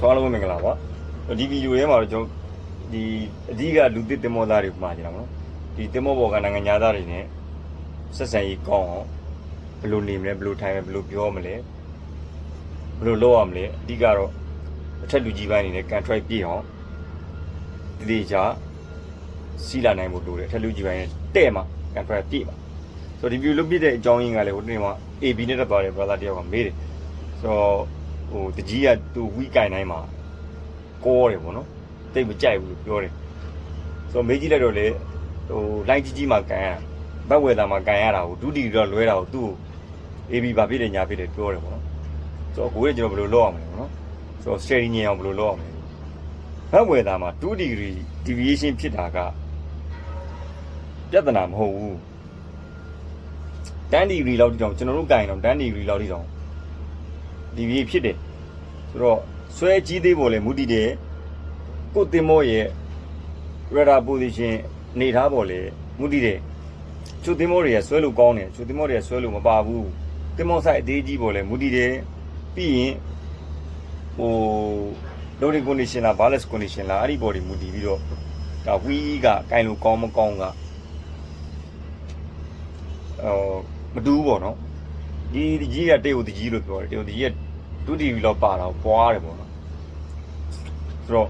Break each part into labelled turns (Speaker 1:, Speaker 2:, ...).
Speaker 1: ဆိုအားလုံးပဲမင်္ဂလာပါဒီဗီဒီယိုထဲမှာတော့ကျွန်တော်ဒီအဓိကလူသစ်တင်မောသားတွေမှာကျတာမနော်ဒီတင်မောဘောကနိုင်ငံသားတွေနဲ့ဆက်ဆံရေးကောင်းအောင်ဘယ်လိုနေမလဲဘယ်လိုထိုင်မလဲဘယ်လိုပြောမလဲဘယ်လိုလုပ်ရမလဲအဓိကတော့အထက်လူကြီးပိုင်းအနေနဲ့ contract ပြည့်အောင်ဒီဒီချာစီလာနိုင်ဖို့လိုတယ်အထက်လူကြီးပိုင်းနဲ့တဲ့မှာ contract ပြည့်ပါဆိုတော့ဒီဗီဒီယိုလုပ်ပြတဲ့အကြောင်းရင်းကလည်းဟိုတနေ့က AB နဲ့တက်သွားတယ် brother တယောက်ကမေးတယ်ဆိုတော့ ဟိုတကြီးကသူဝီကင်တိုင်းမှာကောတယ်ပေါ့နော်တိတ်မကြိုက်ဘူးလို့ပြောတယ်ဆိုတော့မေးကြည့်လိုက်တော့လေဟိုလိုင်းကြီးကြီးမှာကန်ရတာဘက်ဝယ်သားမှာကန်ရတာကိုဒုတိယတော့လွဲတာကိုသူ့ကို AB ဘာဖြစ်တယ်ညာဖြစ်တယ်ပြောတယ်ပေါ့နော်ဆိုတော့ကိုယ်ကကျွန်တော်ဘယ်လိုလုပ်အောင်လဲပေါ့နော်ဆိုတော့ steady ညင်အောင်ဘယ်လိုလုပ်အောင်လဲဘက်ဝယ်သားမှာ2 degree deviation ဖြစ်တာကပြဿနာမဟုတ်ဘူး10 degree လောက်တိတောင်ကျွန်တော်တို့ကန်တော့10 degree လောက်တိတောင် deviate ဖြစ်တယ်ဆိုတော့ဆွဲကြီးသေးပေါ်လဲမူတည်တယ်ကိုတင်မောရဲ့ radar position နေထားပေါ်လဲမူတည်တယ်ချိုတင်မောတွေကဆွဲလို့ကောင်းတယ်ချိုတင်မောတွေကဆွဲလို့မပါဘူးတင်မောဆိုင်အသေးကြီးပေါ်လဲမူတည်တယ်ပြီးရင်ဟို loading condition လား balance condition လားအဲ့ဒီပေါ်ဒီမူတည်ပြီးတော့ဒါဝီးကကင်လို့ကောင်းမကောင်းကအော်မတူဘူးပေါ့နော်ဒီဒီကြီးကတေကိုဒီကြီးလို့ပြောတယ်တေကိုဒီကြီးက ဒုတိယလောက်ပါတော့ပွားတယ်ပေါ့နော်ဆိုတော့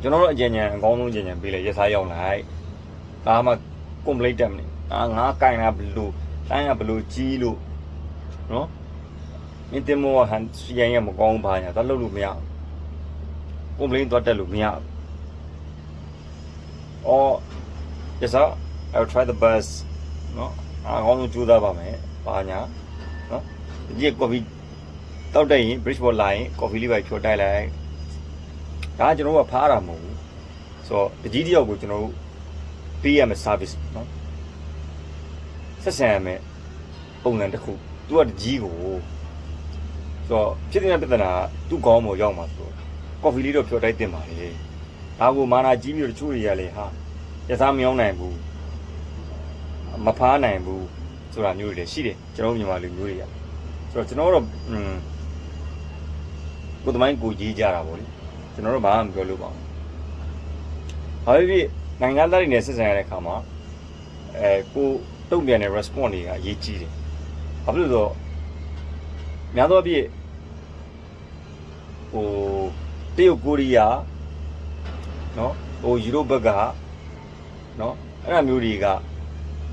Speaker 1: ကျွန်တော်တို့အကြံဉာဏ်အကောင်းဆုံးအကြံဉာဏ်ပေးလိုက်ရစားရောက်လိုက်ဒါမှ complaint တက်မနေအာငါကင်တာဘလို့တိုင်းကဘလို့ကြီးလို့နော်မင်းတင်မောဟန်ရန်ရမကောင်းပါညာသွားလုပ်လို့မရဘူး complaint သွားတက်လို့မရဘူးအော် yes sir i will try the best နော်အားကောင်းဆုံးကြိုးစားပါမယ်ပါညာနော်ဒီ coffee တောက်တက်ရင် bridge ball လာရင် coffee လေးပဲဖြောတိုက်လိုက်ဒါကကျွန်တော်တို့ကဖားတာမဟုတ်ဘူးဆိုတော့တကြီးတယောက်ကိုကျွန်တော်တို့ပေးရမယ် service နော်ဆက်ဆံရမယ်ပုံစံတစ်ခုသူကတကြီးကိုဆိုတော့ဖြစ်နေတဲ့ပြဿနာကသူ့ကောင်းပေါ်ရောက်မှာဆိုတော့ coffee လေးတော့ဖြောတိုက်တင်ပါလေဒါကိုမာနာကြီးပြီးတော့တချို့တွေကလည်းဟာရစားမယောင်းနိုင်ဘူးမဖားနိုင်ဘူးဆိုတာမျိုးတွေလည်းရှိတယ်ကျွန်တော်တို့မြန်မာလူမျိုးတွေကဆိုတော့ကျွန်တော်တို့อืม ကိုသမိုင်းကိုကြီးကြတာပေါ့လေကျွန်တော်တို့ဘာမှမပြောလို့ပါဘူး။ဘာဖြစ်ဖြစ်နိုင်ငံသားတွေနဲ့ဆက်ဆံရတဲ့အခါမှာအဲကိုတုံ့ပြန်တဲ့ response တွေကအရေးကြီးတယ်။ဘာဖြစ်လို့ဆိုတော့များသောအားဖြင့်ဟိုတရုတ်ကိုရီးယားနော်ဟိုယူရိုဘက်ကနော်အဲ့ဒါမျိုးတွေက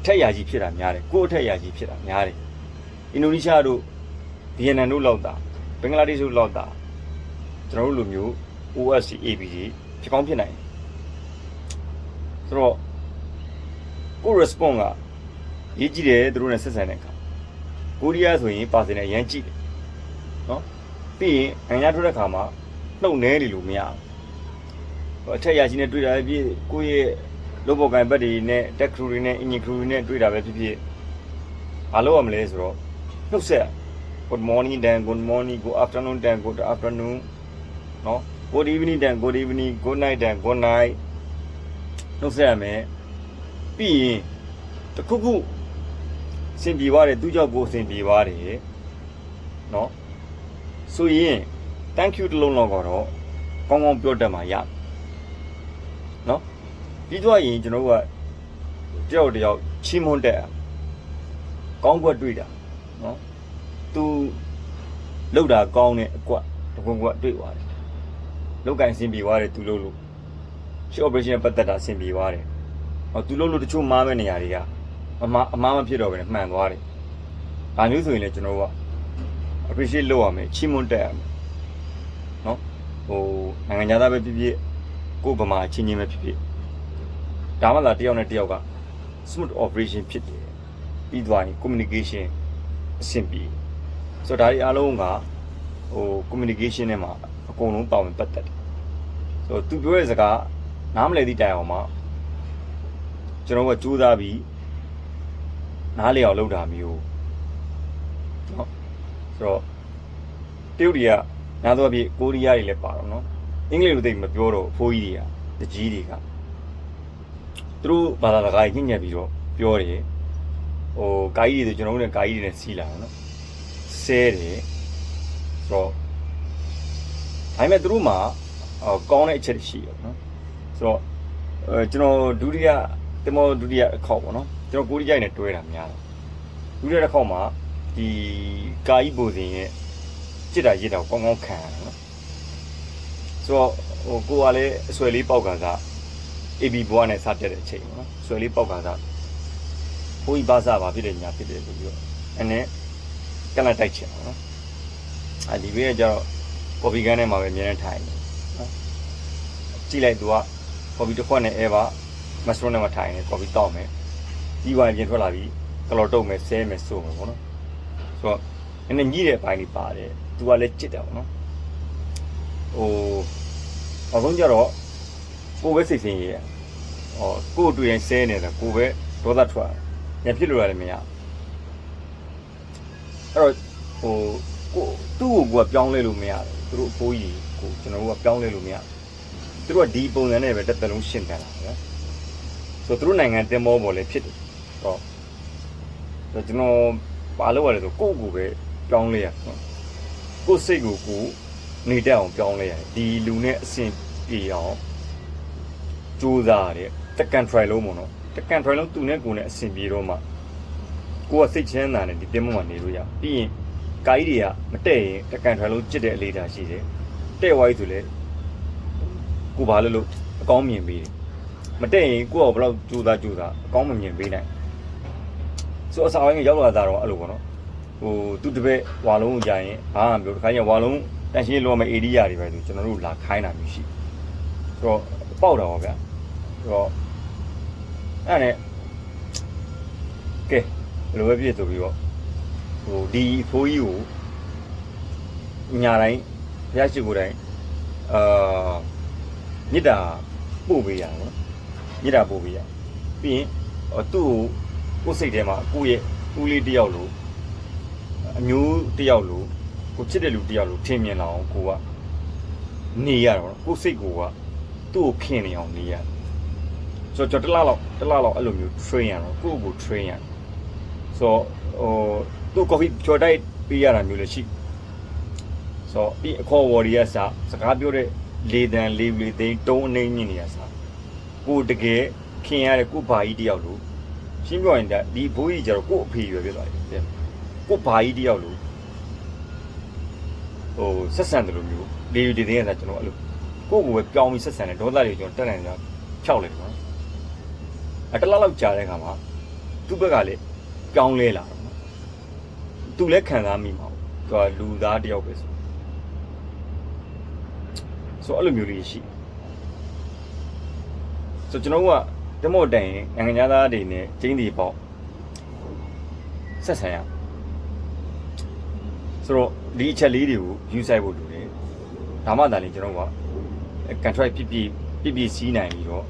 Speaker 1: ထက်ရာကြီးဖြစ်တာများတယ်ကိုယ်အထက်ရာကြီးဖြစ်တာများတယ်အင်ဒိုနီးရှားတို့ဗီယက်နမ်တို့လောက်တာဘင်္ဂလားဒေ့ရှ်တို့လောက်တာ ကျွန်တော်တို့လူမျိုး OSC ABG ဖြစ်ကောင်းဖြစ်နိုင်တယ်ဆိုတော့ကိုယ့် response ကရေးကြည့်တယ်သူတို့နဲ့ဆက်ဆံတဲ့အခါကိုရီးယားဆိုရင်ပါစင်နဲ့ရမ်းကြည့်တယ်နော်ပြီးရင်နိုင်ငံထွက်တဲ့အခါမှာနှုတ်နဲနေလို့မရဘူးအထက်ရရှိနဲ့တွေ့တာပဲဖြစ်ကိုယ့်ရဲ့လောဘောကန်ဘက်တွေနဲ့တက်ခရူတွေနဲ့အင်ဂျင်ခရူတွေနဲ့တွေ့တာပဲဖြစ်ဖြစ်မလုပ်ရမလဲဆိုတော့နှုတ်ဆက် good morning dan good morning good afternoon dan good afternoon နော် good evening dan good evening good night dan good night နှုတ်ဆက်ရမယ်ပြီးရင်တခုခုစင်ပြေသွားတယ်သူကြောင့်ကိုစင်ပြေသွားတယ်နော်ဆိုရင် thank you တလုံးလောက်ကတော့ကောင်းကောင်းပြောတတ်မှာရနော်ပြီးတော့ရင်ကျွန်တော်တို့ကတယောက်တယောက်ချီးမွမ်းတက်ကောင်းကွက်တွေ့တာနော်သူလောက်တာကောင်းတဲ့အကွက်တကွက်ကွက်တွေ့သွားတယ် လောက်ကင်စင်ပြေသွားတယ်သူလို့လို့ရှေ့ operation ပတ်သက်တာစင်ပြေသွားတယ်ဟောသူလို့လို့တချို့မားမဲ့နေရာတွေကအမားအမားမဖြစ်တော့ဘဲနဲ့မှန်သွားတယ်ဒါမျိုးဆိုရင်လည်းကျွန်တော်တို့က appreciate လုပ်ရမယ်ချီးမွမ်းတက်ရမယ်နော်ဟိုနိုင်ငံသားပဲဖြစ်ဖြစ်ကိုယ်ဗမာချင်းချင်းပဲဖြစ်ဖြစ်ဒါမှသာတယောက်နဲ့တယောက်က smooth operation ဖြစ်တယ်ပြီးသွားရင် communication အဆင်ပြေဆိုတော့ဒါတွေအားလုံးကဟို communication ထဲမှာ အကုန်လုံးပါဝင်ပတ်သက်တယ်ဆိုတော့သူပြောတဲ့စကားနားမလည်သည့်တိုင်အောင်မှာကျွန်တော်ကကြိုးစားပြီးနားလည်အောင်လုပ်တာမျိုးเนาะဆိုတော့တရုတ်တွေကညာတော့ပြကိုရီးယားတွေလည်းပါတော့เนาะအင်္ဂလိပ်လိုသိမပြောတော့အဖိုးကြီးတွေကတကြီးတွေကသူတို့ဘာသာစကားကြီးညံ့ပြီးတော့ပြောတယ်ဟိုကာကြီးတွေဆိုကျွန်တော်တို့နဲ့ကာကြီးတွေနဲ့စီးလာတယ်เนาะဆဲတယ်ဆိုတော့ ဒါဒါပေမဲ့သူတို့မှာအော်ကောင်းတဲ့အချက်တွေရှိရနော်ဆိုတော့အဲကျွန်တော်ဒုတိယတင်မောဒုတိယအခေါက်ပေါ့နော်ကျွန်တော်ကိုရီးယားနဲ့တွဲတာများတယ်ဒုတိယတစ်ခေါက်မှာဒီကာဤပိုစင်ရဲ့จิตတာရစ်တာကိုကောင်းကောင်းခံရတယ်နော်ဆိုတော့ဟိုကိုကလည်းအဆွဲလေးပေါက်ကစား AB ဘွားနဲ့စတက်တဲ့အချိန်ပေါ့နော်ဆွဲလေးပေါက်ကစားဘိုးကြီးဘာသာပါဖြစ်တယ်ညာဖြစ်တယ်ဆိုပြီးတော့အဲ့နဲ့ကလတ်တိုက်ချင်ပါနော်အာဒီဘေးကကျတော့ ကော်ဖီကန်ထဲမှာပဲအမြဲတမ်းထိုင်တယ်နော်ကြည့်လိုက်သူကကော်ဖီတစ်ခွက်နဲ့အဲပါမက်စထရိုနဲ့မထိုင်နေကော်ဖီတောက်မယ်ဒီဝိုင်ပြင်ထွက်လာပြီးကလော်တုတ်မယ်ဆဲမယ်စိုးမယ်ပေါ့နော်ဆိုတော့နည်းနည်းညှိတဲ့အပိုင်းလေးပါတယ်သူကလည်းကြစ်တယ်ပေါ့နော်ဟိုအဆုံးကြတော့ကိုယ်ပဲစိတ်ဆင်းရဲဟောကိုယ်တွေ့ရင်ဆဲနေတာကိုယ်ပဲဒေါသထွက်ညဖြစ်လို့ရတယ်မရအဲ့တော့ဟိုကိုသူ့ကိုကပြောင်းလဲလို့မရတယ် သူတို့အဖိုးကြီးကိုကျွန်တော်တို့ကပြောင်းလဲလို့မရသူတို့ကဒီပုံစံနဲ့ပဲတစ်သက်လုံးရှင်းတယ်လားနော်ဆိုသူတို့နိုင်ငံတင်မောပေါ်လည်းဖြစ်တယ်ဟောဆိုကျွန်တော်ပါလို့ရတယ်ဆိုကိုယ့်ကိုယ်ပဲပြောင်းလဲရနော်ကိုယ်စိတ်ကိုကိုယ်နေတတ်အောင်ပြောင်းလဲရတယ်ဒီလူနဲ့အဆင်ပြေအောင်ကြိုးစားရတယ်တကန် try လုံးပေါ့နော်တကန် try လုံးသူနဲ့ကိုယ်နဲ့အဆင်ပြေတော့မှကိုယ်ကစိတ်ချမ်းသာတယ်ဒီပြင်းမမှာနေလို့ရပြီးရင် ကာကြီးတွေကမတဲ့ရင်တကန် try လုံးကြစ်တဲ့အလေးထားရှိတယ်တဲ့ဝိုင်းဆိုလေကိုဘာလို့လို့အကောင်းမြင်ပေးတယ်မတဲ့ရင်ကိုယ့်ကဘယ်လောက်ကြိုးစားကြိုးစားအကောင်းမမြင်ပေးနိုင်ဆိုအစာပိုင်းကရောက်လာတာတော့အဲ့လိုပေါ့နော်ဟိုသူတပည့်ဝါလုံးကိုကြာရင်ဟာမျိုးတစ်ခါကျဝါလုံးတန်ရှင်းလောမဲ့ area တွေပဲဆိုကျွန်တော်တို့လာခိုင်းတာမျိုးရှိဆိုတော့ပေါက်တာပါဗျာဆိုတော့အဲ့နဲ့ကဲဘယ်လိုပဲဖြစ်ဆိုပြီးတော့ ဟိုဒီဖိုးကြီးကိုညာတိုင်းဘုရားရှိခိုးတိုင်းအာမြစ်တာပို့ပေးရတာပေါ့နော်မြစ်တာပို့ပေးရပြီးရင်ဟိုသူ့ကိုကိုယ်စိတ်ထဲမှာကိုယ့်ရဲ့ဦးလေးတစ်ယောက်လို့အမျိုးတစ်ယောက်လို့ကိုချစ်တဲ့လူတစ်ယောက်လို့ထင်မြင်လာအောင်ကိုကနေရတော့ကိုယ်စိတ်ကိုကသူ့ကိုခင်နေအောင်နေရဆိုတော့ကျွန်တော်တစ်လလောက်တစ်လလောက်အဲ့လိုမျိုး train ရတော့ကိုယ့်ကို train ရဆိုတော့ဟို သူ့ coffee ချော်တိုက်ပေးရတာမျိုးလည်းရှိဆိုတော့ဒီအခေါ် warrior စာစကားပြောတဲ့လေတန်လေးလေးသိန်းတုံးအနေညင်နေရစာကိုတကယ်ခင်ရတဲ့ကိုဘာကြီးတယောက်လို့ရှင်းပြောရင်ဒီဘိုးကြီးကျတော့ကို့အဖေရွယ်ဖြစ်သွားတယ်ကိုဘာကြီးတယောက်လို့ဟိုဆက်ဆံတယ်လို့မျိုးလေဒီတင်းရတာကျွန်တော်အဲ့လိုကို့ကိုပဲပြောင်းပြီးဆက်ဆံတယ်ဒေါသတွေကျွန်တော်တက်နိုင်ကြဖြောက်လိုက်တယ်အတလောက်လောက်ကြာတဲ့ခါမှာသူ့ဘက်ကလည်းပြောင်းလဲလာတယ်နော် သူလည်းခံစားမိမှာပေါ့သူကလူသားတယောက်ပဲဆိုဆိုအဲ့လိုမျိုးလေးရှိဆိုကျွန်တော်ကတမော့တိုင်နိုင်ငံသားတွေနဲ့ကျင်းတီပေါ့ဆက်ဆံရဆိုတော့ဒီအချက်လေးတွေကိုယူဆိုင်ဖို့လိုတယ်ဒါမှသာလေကျွန်တော်က contract ပြပြပြပြစီးနိုင်ပြီးတော့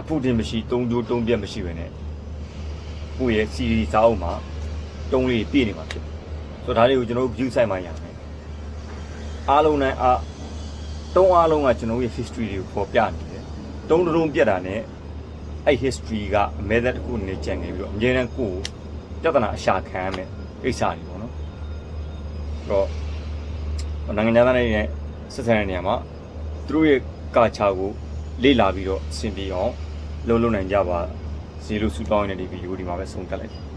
Speaker 1: အဖို့တင်မရှိတုံးတိုးတုံးပြက်မရှိပဲနဲ့ကိုယ့်ရဲ့ series စာအုပ်မှာတုံးလေးပြည့်နေမှာဖြစ်တယ် ဆိုတော့ဒါလေးကိုကျွန်တော် view site မှာရမယ်အားလုံးနဲ့အားတုံးအားလုံးကကျွန်တော်ရဲ့ history တွေကိုပေါ်ပြနေတယ်တုံးတုံးပြက်တာနဲ့အဲ့ history ကအမဲသက်တစ်ခုနဲ့ကြံနေပြီးတော့အမြဲတမ်းကိုယ်ပြဿနာအရှာခံရမယ်ကိစ္စတွေပေါ့နော်ဆိုတော့နိုင်ငံသားတွေနဲ့ဆက်ဆံတဲ့နေရာမှာသူတို့ရဲ့ကာချာကိုလေ့လာပြီးတော့အဆင်ပြေအောင်လုပ်လုပ်နိုင်ကြပါစီလို့ဆူတောင်းနေတဲ့ဒီဗီဒီယိုဒီမှာပဲဆုံးကတ်လိုက်